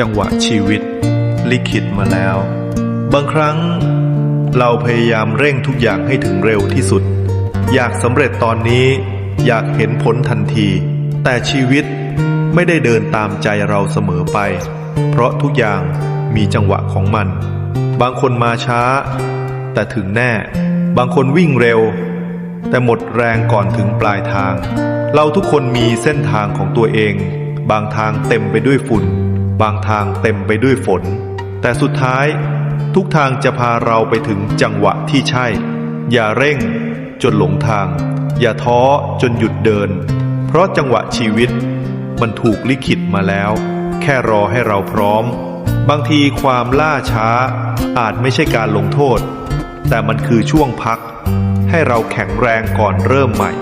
จังหวะชีวิต ลิขิตมาแล้ว บางครั้ง เราพยายามเร่งทุกอย่างให้ถึงเร็วที่สุด อยากสำเร็จตอนนี้อยากเห็นผลทันที แต่ชีวิตไม่ได้เดินตามใจเราเสมอไป เพราะทุกอย่างมีจังหวะของมัน บางคนมาช้า แต่ถึงแน่ บางคนวิ่งเร็ว แต่หมดแรงก่อนถึงปลายทาง เราทุกคนมีเส้นทางของตัวเอง บางทางเต็มไปด้วยฝุ่น บางทางเต็มไปด้วยฝน แต่สุดท้ายทุกทางจะพาเราไปถึงจังหวะที่ใช่ อย่าเร่ง จนหลงทาง อย่าท้อจนหยุดเดิน เพราะจังหวะชีวิต มันถูกลิขิตมาแล้ว แค่รอให้เราพร้อม บางทีความล่าช้า อาจไม่ใช่การลงโทษ แต่มันคือช่วงพัก ให้เราแข็งแรงก่อนเริ่มใหม่